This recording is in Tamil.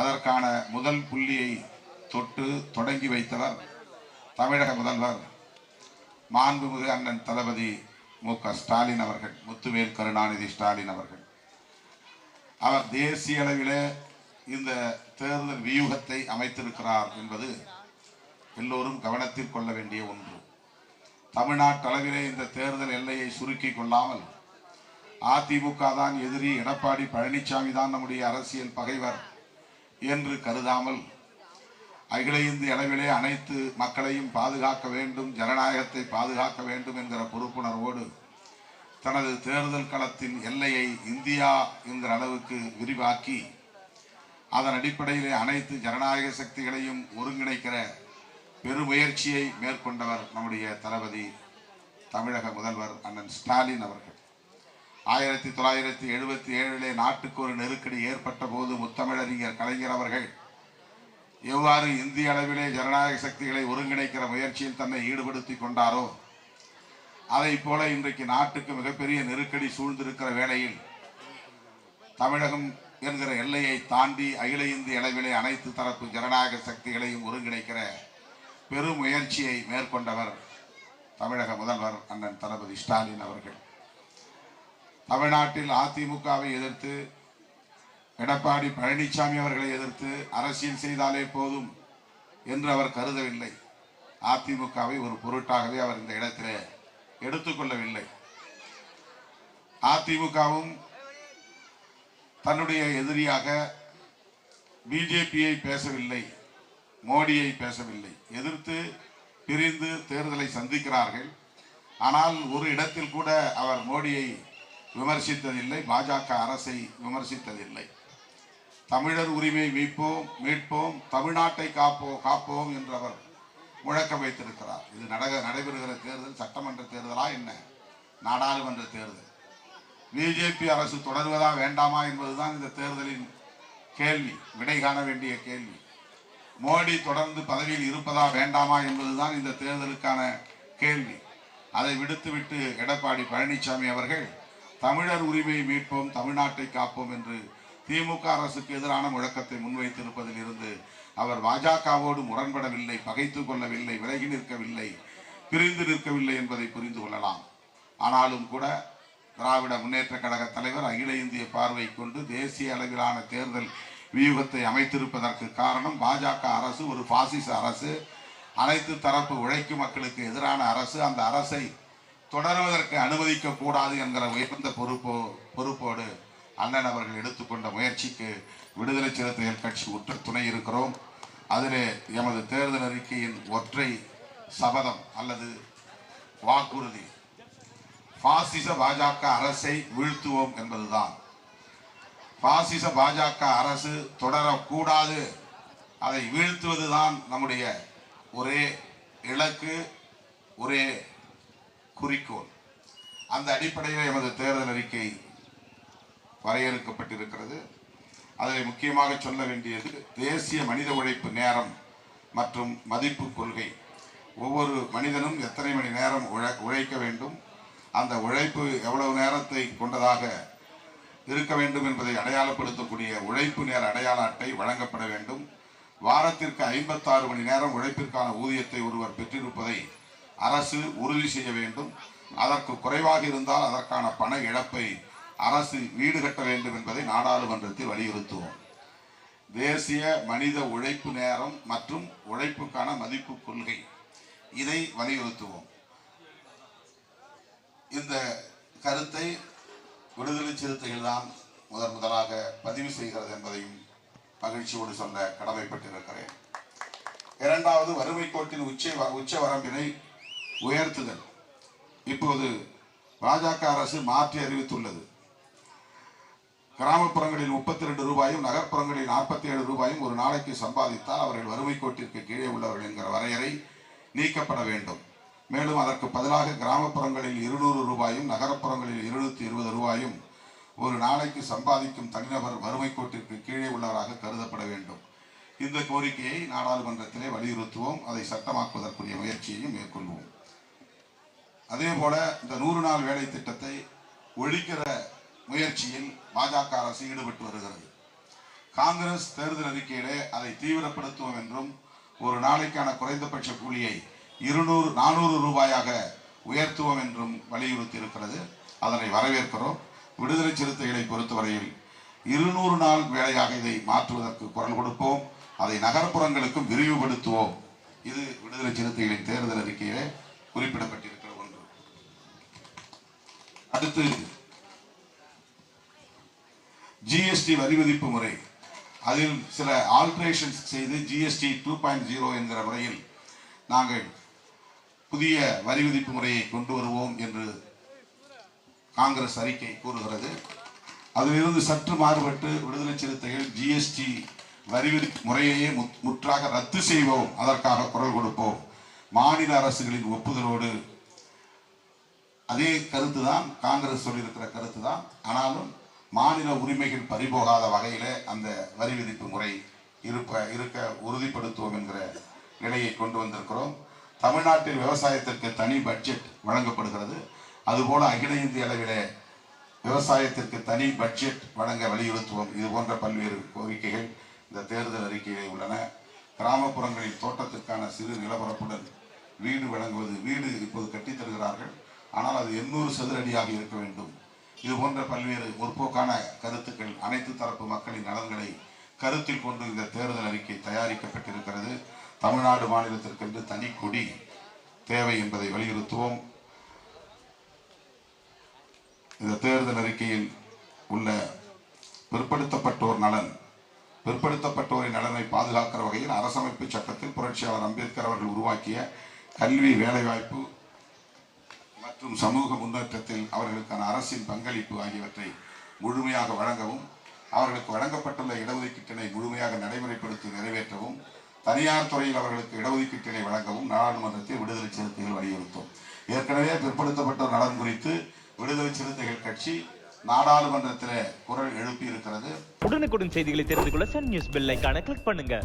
அதற்கான முதல் புள்ளியை தொட்டு தொடங்கி வைத்தவர் தமிழக முதல்வர் மாண்புமிகு அண்ணன் தளபதி மு க ஸ்டாலின் அவர்கள் முத்துவேல் கருணாநிதி ஸ்டாலின் அவர்கள். அவர் தேசிய அளவிலே இந்த தேர்தல் வியூகத்தை அமைத்திருக்கிறார் என்பது எல்லோரும் கவனத்தில் கொள்ள வேண்டிய ஒன்று. தமிழ்நாட்டளவிலே இந்த தேர்தல் எல்லையை சுருக்கி கொள்ளாமல் அதிமுக தான் எதிரி எடப்பாடி பழனிசாமி தான் நம்முடைய அரசியல் பகைவர் என்று கருதாமல் அகில இந்திய அளவிலே அனைத்து மக்களையும் பாதுகாக்க வேண்டும் ஜனநாயகத்தை பாதுகாக்க வேண்டும் என்கிற பொறுப்புணர்வோடு தனது தேர்தல் களத்தின் எல்லையை இந்தியா என்கிற அளவுக்கு விரிவாக்கி அதன் அடிப்படையிலே அனைத்து ஜனநாயக சக்திகளையும் ஒருங்கிணைக்கிற பெருமுயற்சியை மேற்கொண்டவர் நம்முடைய தளபதி தமிழக முதல்வர் அண்ணன் ஸ்டாலின் அவர்கள். ஆயிரத்தி தொள்ளாயிரத்தி எழுபத்தி ஏழிலே நாட்டுக்கு ஒரு நெருக்கடி ஏற்பட்ட போது முத்தமிழறிஞர் கலைஞர் அவர்கள் எவ்வாறு இந்திய அளவிலே ஜனநாயக சக்திகளை ஒருங்கிணைக்கிற முயற்சியில் தன்னை ஈடுபடுத்தி கொண்டாரோ அதை போல இன்றைக்கு நாட்டுக்கு மிகப்பெரிய நெருக்கடி சூழ்ந்திருக்கிற வேளையில் தமிழகம் என்கிற எல்லையை தாண்டி அகில இந்திய அளவிலே அனைத்து தரப்பு ஜனநாயக சக்திகளையும் ஒருங்கிணைக்கிற பெரும் முயற்சியை மேற்கொண்டவர் தமிழக முதல்வர் அண்ணன் தளபதி ஸ்டாலின் அவர்கள். தமிழ்நாட்டில் அதிமுகவை எதிர்த்து எடப்பாடி பழனிசாமி அவர்களை எதிர்த்து அரசியல் செய்தாலே போதும் என்று அவர் கருதவில்லை. அதிமுகவை ஒரு பொருட்டாகவே அவர் இந்த இடத்திலே எடுத்துக்கொள்ளவில்லை. அதிமுகவும் தன்னுடைய எதிரியாக பிஜேபியை பேசவில்லை மோடியை பேசவில்லை. எதிர்த்து பிரிந்து தேர்தலை சந்திக்கிறார்கள். ஆனால் ஒரு இடத்தில் கூட அவர் மோடியை விமர்சித்ததில்லை. பாஜக அரசை விமர்சித்ததில்லை. தமிழர் உரிமை மீட்போம் மீட்போம் தமிழ்நாட்டை காப்போம் காப்போம் என்று அவர் முழக்கம் வைத்திருக்கிறார். இது நடக நடைபெறுகிற தேர்தல் சட்டமன்ற தேர்தலா என்ன? நாடாளுமன்ற தேர்தல். பிஜேபி அரசு தொடர்வதா வேண்டாமா என்பதுதான் இந்த தேர்தலின் கேள்வி விடை காண வேண்டிய கேள்வி. மோடி தொடர்ந்து பதவியில் இருப்பதா வேண்டாமா என்பதுதான் இந்த தேர்தலுக்கான கேள்வி. அதை விடுத்துவிட்டு எடப்பாடி பழனிசாமி அவர்கள் தமிழர் உரிமையை மீட்போம் தமிழ்நாட்டை காப்போம் என்று திமுக அரசுக்கு எதிரான முழக்கத்தை முன்வைத்திருப்பதில் இருந்து அவர் பாஜகவோடு முரண்படவில்லை பகைத்துக் கொள்ளவில்லை விலகி நிற்கவில்லை பிரிந்து நிற்கவில்லை என்பதை புரிந்து கொள்ளலாம். ஆனாலும் கூட திராவிட முன்னேற்ற கழக தலைவர் அகில இந்திய பார்வை கொண்டு தேசிய அளவிலான தேர்தல் வியூகத்தை அமைத்திருப்பதற்கு காரணம் பாஜக அரசு ஒரு பாசிச அரசு. அனைத்து தரப்பு உழைக்கும் மக்களுக்கு எதிரான அரசு. அந்த அரசை தொடருவதற்கு அனுமதிக்க கூடாது என்கிற உயர்ந்த பொறுப்போ பொறுப்போடு அண்ணன் அவர்கள் எடுத்துக்கொண்ட முயற்சிக்கு விடுதலை சிறுத்தைகள் கட்சி உற்ற துணை இருக்கிறோம். அதிலே எமது தேர்தல் அறிக்கையின் ஒற்றை சபதம் அல்லது வாக்குறுதி. பாசிச பாஜக அரசை வீழ்த்துவோம் என்பதுதான். பாசிச பாஜக அரசு தொடரக்கூடாது. அதை வீழ்த்துவதுதான் நம்முடைய ஒரே இலக்கு ஒரே குறிக்கோள். அந்த அடிப்படையில் எமது தேர்தல் அறிக்கை வரையறுக்கப்பட்டிருக்கிறது. அதில் முக்கியமாக சொல்ல வேண்டியது தேசிய மனித உழைப்பு நேரம் மற்றும் மதிப்பு கொள்கை. ஒவ்வொரு மனிதனும் எத்தனை மணி நேரம் உழை உழைக்க வேண்டும்? அந்த உழைப்பு எவ்வளவு நேரத்தை கொண்டதாக இருக்க வேண்டும் என்பதை அடையாளப்படுத்தக்கூடிய உழைப்பு நேர அடையாள அட்டை வழங்கப்பட வேண்டும். வாரத்திற்கு ஐம்பத்தாறு மணி நேரம் உழைப்பிற்கான ஊதியத்தை ஒருவர் பெற்றிருப்பதை அரசு உறுதி செய்ய வேண்டும். அதற்கு குறைவாக இருந்தால் அதற்கான பண இழப்பை அரசு வீடு கட்ட வேண்டும் என்பதை நாடாளுமன்றத்தில் வலியுறுத்துவோம். தேசிய மனித உழைப்பு நேரம் மற்றும் உழைப்புக்கான மதிப்பு கொள்கை. இதை வலியுறுத்துவோம். இந்த கருத்தை விடுதலை சிறுத்தைகள் தான் முதன் முதலாக பதிவு செய்கிறது என்பதையும் மகிழ்ச்சியோடு சொல்ல கடமைப்பட்டிருக்கிறேன். இரண்டாவது வறுமை கோட்டின் உச்ச உச்ச வரம்பினை உயர்த்துதல். இப்போது பாஜக அரசு மாற்றி அறிவித்துள்ளது. கிராமப்புறங்களில் முப்பத்தி ரெண்டு ரூபாயும் நகர்ப்புறங்களில் நாற்பத்தி ஏழு ரூபாயும் ஒரு நாளைக்கு சம்பாதித்தால் அவர்கள் வறுமை கோட்டிற்கு கீழே உள்ளவர்கள் என்கிற வரையறை நீக்கப்பட வேண்டும். மேலும் அதற்கு பதிலாக கிராமப்புறங்களில் இருநூறு ரூபாயும் நகரப்புறங்களில் இருநூத்தி இருபது ரூபாயும் ஒரு நாளைக்கு சம்பாதிக்கும் தனிநபர் வறுமை கோட்டிற்கு கீழே உள்ளவராக கருதப்பட வேண்டும். இந்த கோரிக்கையை நாடாளுமன்றத்திலே வலியுறுத்துவோம். அதை சட்டமாக்குவதற்குரிய முயற்சியையும் மேற்கொள்வோம். அதே போல இந்த நூறு நாள் வேலை திட்டத்தை ஒழிக்கிற முயற்சியில் பாஜக அரசு ஈடுபட்டு வருகிறது. காங்கிரஸ் தேர்தல் அறிக்கையிலே அதை தீவிரப்படுத்துவோம் என்றும் ஒரு நாளைக்கான குறைந்தபட்ச கூலியை இருநூறு நானூறு ரூபாயாக உயர்த்துவோம் என்றும் வலியுறுத்தி இருக்கிறது அதனை வரவேற்கிறோம். விடுதலை சிறுத்தைகளை பொறுத்தவரையில் இருநூறு நாள் வேலையாக இதை மாற்றுவதற்கு குரல் கொடுப்போம். அதை நகர்ப்புறங்களுக்கும் விரிவுபடுத்துவோம். இது விடுதலை சிறுத்தைகளின் தேர்தல் அறிக்கையிலே குறிப்பிடப்பட்டிருக்கிறது. அடுத்து ஜிஎஸ்டி வரி விதிப்பு முறை. அதில் சில ஆல்ட்ரேஷன்ஸ் செய்து ஜிஎஸ்டி டூ பாயிண்ட் ஜீரோ என்கிற முறையில் நாங்கள் புதிய வரி விதிப்பு முறையை கொண்டு வருவோம் என்று காங்கிரஸ் அறிக்கை கூறுகிறது. அதிலிருந்து சற்று மாறுபட்டு விடுதலை சிறுத்தைகள் ஜிஎஸ்டி வரி விதிப்பு முறையையே முத்- முற்றாக ரத்து செய்வோம். அதற்காக குரல் கொடுப்போம். மாநில அரசுகளின் ஒப்புதலோடு அதே கருத்து தான் காங்கிரஸ் சொல்லியிருக்கிற கருத்து தான் ஆனாலும் மாநில உரிமைகள் பறிபோகாத வகையில் அந்த வரி விதிப்பு முறை இருப்ப இருக்க உறுதிப்படுத்துவோம் என்கிற நிலையை கொண்டு வந்திருக்கிறோம். தமிழ்நாட்டில் விவசாயத்திற்கு தனி பட்ஜெட் வழங்கப்படுகிறது. அதுபோல அகில இந்திய அளவிலே விவசாயத்திற்கு தனி பட்ஜெட் வழங்க வலியுறுத்துவோம். இது போன்ற பல்வேறு கோரிக்கைகள் இந்த தேர்தல் அறிக்கையிலே உள்ளன. கிராமப்புறங்களில் தோட்டத்திற்கான சிறு நிலப்பரப்புடன் வீடு வழங்குவது வீடு இப்போது கட்டித் தருகிறார்கள் ஆனால் அது எண்ணூறு சதுர அடியாக இருக்க வேண்டும். இது போன்ற பல்வேறு முற்போக்கான கருத்துக்கள் அனைத்து தரப்பு மக்களின் நலன்களை கருத்தில் கொண்டு இந்த தேர்தல் அறிக்கை தயாரிக்கப்பட்டிருக்கிறது. தமிழ்நாடு மாநிலத்திற்கென்று தனி கொடி தேவை என்பதை வலியுறுத்துவோம். இந்த தேர்தல் அறிக்கையில் உள்ள பிற்படுத்தப்பட்டோர் நலன் பிற்படுத்தப்பட்டோரின் நலனை பாதுகாக்கிற வகையில் அரசமைப்பு சட்டத்தில் புரட்சியாளர் அம்பேத்கர் அவர்கள் உருவாக்கிய கல்வி வேலைவாய்ப்பு மற்றும் சமூக முன்னேற்றத்தில் அவர்களுக்கான அரசின் பங்களிப்பு ஆகியவற்றை முழுமையாக வழங்கவும் அவர்களுக்கு வழங்கப்பட்டுள்ள இடஒதுக்கீட்டினை முழுமையாக நடைமுறைப்படுத்தி நிறைவேற்றவும் தனியார் துறையில் அவர்களுக்கு இடஒதுக்கீட்டினை வழங்கவும் நாடாளுமன்றத்தில் விடுதலை சிறுத்தைகள் வலியுறுத்தும். ஏற்கனவே பிற்படுத்தப்பட்டோர் நலன் குறித்து விடுதலை சிறுத்தைகள் கட்சி நாடாளுமன்றத்தில் குரல் எழுப்பியிருக்கிறது. உடனுக்குடன் செய்திகளை தெரிந்து கொள்ள சன் நியூஸ் பெல்லைக்கான கிளிக் பண்ணுங்க.